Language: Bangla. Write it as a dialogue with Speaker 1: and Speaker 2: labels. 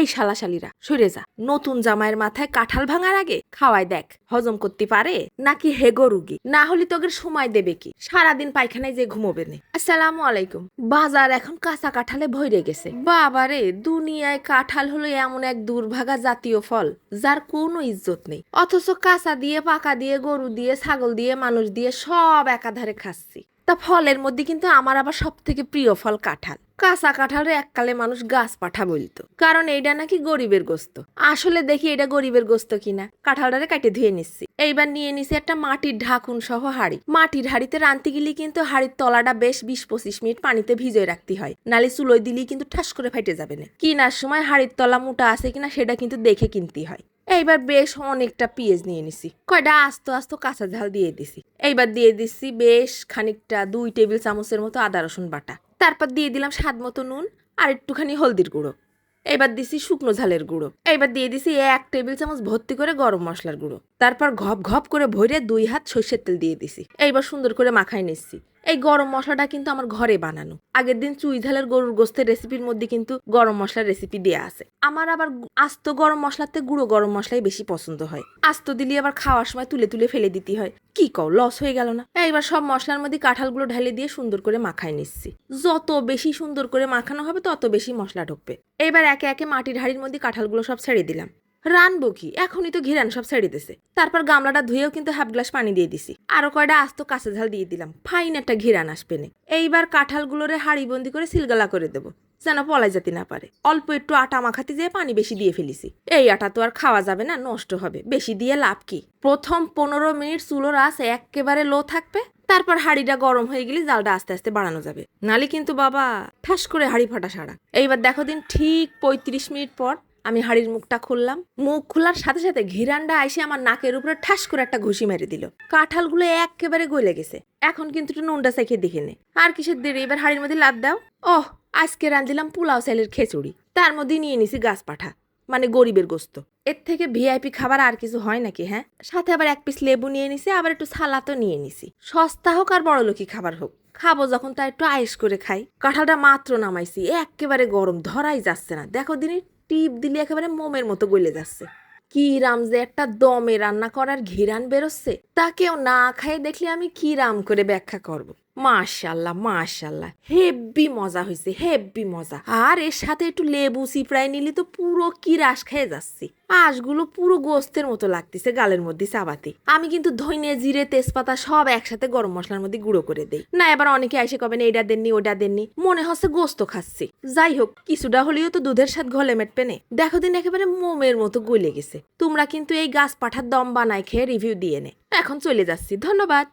Speaker 1: এই শালাশালিরা, সরে যা। নতুন জামাইয়ের মাথায় কাঁঠাল ভাঙার আগে খাওয়ায় দেখ, হজম করতে পারে নাকি হেগো রুগী? না হলে তোদের সময় দেবে কি? সারাদিন পায়খানায় যে ঘুমোবে নে। আসসালামু আলাইকুম। বাজার এখন কাঁচা কাঁঠালে ভরে গেছে। বাবারে দুনিয়ায় কাঁঠাল হলো এমন এক দুর্ভাগা জাতীয় ফল, যার কোনো ইজ্জত নেই। অথচ কাঁচা দিয়ে, পাকা দিয়ে, গরু দিয়ে, ছাগল দিয়ে, মানুষ দিয়ে সব একাধারে খাচ্ছি। তা ফলের মধ্যে কিন্তু আমার আবার সব থেকে প্রিয় ফল কাঁঠাল। কাঁচা কাঁঠালের এককালে মানুষ গাছ পাঠা বলতো। কারণ এইটা নাকি গরিবের গোস্ত। আসলে দেখি এটা গরিবের গোস্ত কিনা। কাঁঠালটারে কাটে ধুয়ে নিচ্ছি। এইবার নিয়ে নিছি একটা মাটির ঢাকুন সহ হাড়ি। মাটির হাড়িতে রানতে গেলে কিন্তু হাড়ির তলাটা বেশ বিশ পঁচিশ মিনিট পানিতে ভিজিয়ে রাখতে হয়। নালে চুলোয় দিলেই কিন্তু ঠাস করে ফাইটে যাবে না। কিনার সময় হাড়ির তলা মোটা আছে কিনা সেটা কিন্তু দেখে কিনতে হয়। এইবার বেশ অনেকটা পেঁয়াজ নিয়ে নিছি। কয়টা আস্ত আস্ত কাঁচা ঝাল দিয়ে দিছি। এইবার দিয়ে দিচ্ছি বেশ খানিকটা দুই টেবিল চামচের মতো আদা রসুন বাটা। তারপর দিয়ে দিলাম স্বাদ মতো নুন আর একটুখানি হলদির গুঁড়ো। এবার দিছি শুকনো ঝালের গুঁড়ো। এবার দিয়ে দিছি এক টেবিল চামচ ভর্তি করে গরম মশলার গুঁড়ো। তারপর ঘপ ঘপ করে ভরে দুই হাত সর্ষের তেল দিয়ে দিছি। এইবার সুন্দর করে মাখাই নিচ্ছি। এই গরম মশলাটা কিন্তু আমার ঘরে বানানো। আগের দিন চুই ঝালের গরুর গোস্তের রেসিপির মধ্যে কিন্তু গরম মশলার রেসিপি দেওয়া আছে। আমার আবার আস্ত গরম মশলাতে গুঁড়ো গরম মশলাই বেশি পছন্দ হয়। আস্ত দিলে আবার খাওয়ার সময় তুলে তুলে ফেলে দিতে হয়। কি কও, লস হয়ে গেল না? এইবার সব মশলার মধ্যে কাঁঠালগুলো ঢালে দিয়ে সুন্দর করে মাখায় নিচ্ছি। যত বেশি সুন্দর করে মাখানো হবে তত বেশি মশলা ঢুকবে। এবার একে একে মাটির হাড়ির মধ্যে কাঁঠালগুলো সব ছেড়ে দিলাম। রানবো কি? এখনই তো ঘিরান সব ছেড়ে দিছে। তারপর গামলাটা ধুয়েও কিন্তু হাফ গ্লাস পানি দিয়ে দিছি। আরও কয়টা আস্ত কাঁচা ঝাল দিয়ে দিলাম। ফাইন একটা ঘিরান আসবে নে। এইবার কাঁঠালগুলোরে হাড়ি বন্দি করে সিলগালা করে দেবো, যেন পলাই যেতে না পারে। অল্প একটু আটা মাখাতে যেয়ে পানি বেশি দিয়ে ফেলিছি। এই আটা তো আর খাওয়া যাবে না, নষ্ট হবে। বেশি দিয়ে লাভ কি? প্রথম পনেরো মিনিট চুলোর আস একেবারে লো থাকবে, তারপর হাঁড়িটা গরম হয়ে গেলে জালটা আস্তে আস্তে বাড়ানো যাবে। নালে কিন্তু বাবা, ঠাস করে হাঁড়ি ফাটা সারা। এইবার দেখো দিন ঠিক পঁয়ত্রিশ মিনিট পর আমি হাড়ির মুখটা খুললাম। মুখ খোলার সাথে সাথে ঘিরানটা আইসে আমার নাকের উপরে ঠাস করে একটা ঘুষি মেরে দিল। কাঁঠালগুলো একেবারে গলে গেছে। এখন কিন্তু একটু নুনটা চেখে দেখে নে আর কিসের দেরি, এবার হাড়ির মধ্যে লাদ দাও। ওহ, আজকে রাঁধলাম পোলাও চাইলের খিচুড়ি। তার মধ্যে নিয়ে নিছি গাছ পাঠা। মানে গরিবের গোস্ত। এর থেকে ভিআইপি খাবার আর কিছু হয় নাকি হ্যাঁ? সাথে আবার এক পিস লেবু নিয়ে নিছি, আবার একটু সালাতও নিয়ে নিছি। সস্তা হোক আর বড় লোকই খাবার হোক। খাব যখন তা একটু আয়েস করে খাই। কাঁঠালটা মাত্র নামাইছি, একেবারে গরম, ধরাই যাচ্ছে না। দেখো দিনে, টিপ দিলে একেবারে মোমের মতো গলে যাচ্ছে। কি রাম যে একটা দমে রান্না করার ঘিরান বেরোচ্ছে তা কেউ না খাই দেখলে আমি কি রাম করে ব্যাখ্যা করব। মাশাল্লাহ মাশাল্লাহ। হেব্বি মজা হয়েছে হেব্বি মজা। আর এর সাথে একটু লেবু চিপড়াই নিলে তো পুরো কি রাস খেয়ে যাচ্ছি। আঁশগুলো পুরো গোস্তের মতো লাগতেছে গালের মধ্যে চাবাতে। আমি কিন্তু ধইনে, জিরে, তেজপাতা সব একসাথে গরম মশলার মধ্যে গুঁড়ো করে দেই। না, এবার অনেকে এসে কবেন এইটা দেননি ওটা দেননি। মনে হচ্ছে গোস্ত খাচ্ছি। যাই হোক, কিছুটা হলেও তো দুধের সাথে ঘলে মেটবে নে। দেখো দিন একেবারে মোমের মতো গলে গেছে। তোমরা কিন্তু এই গাছ পাঠার দম বানায় খেয়ে রিভিউ দিয়ে নে। এখন চলে যাচ্ছি, ধন্যবাদ।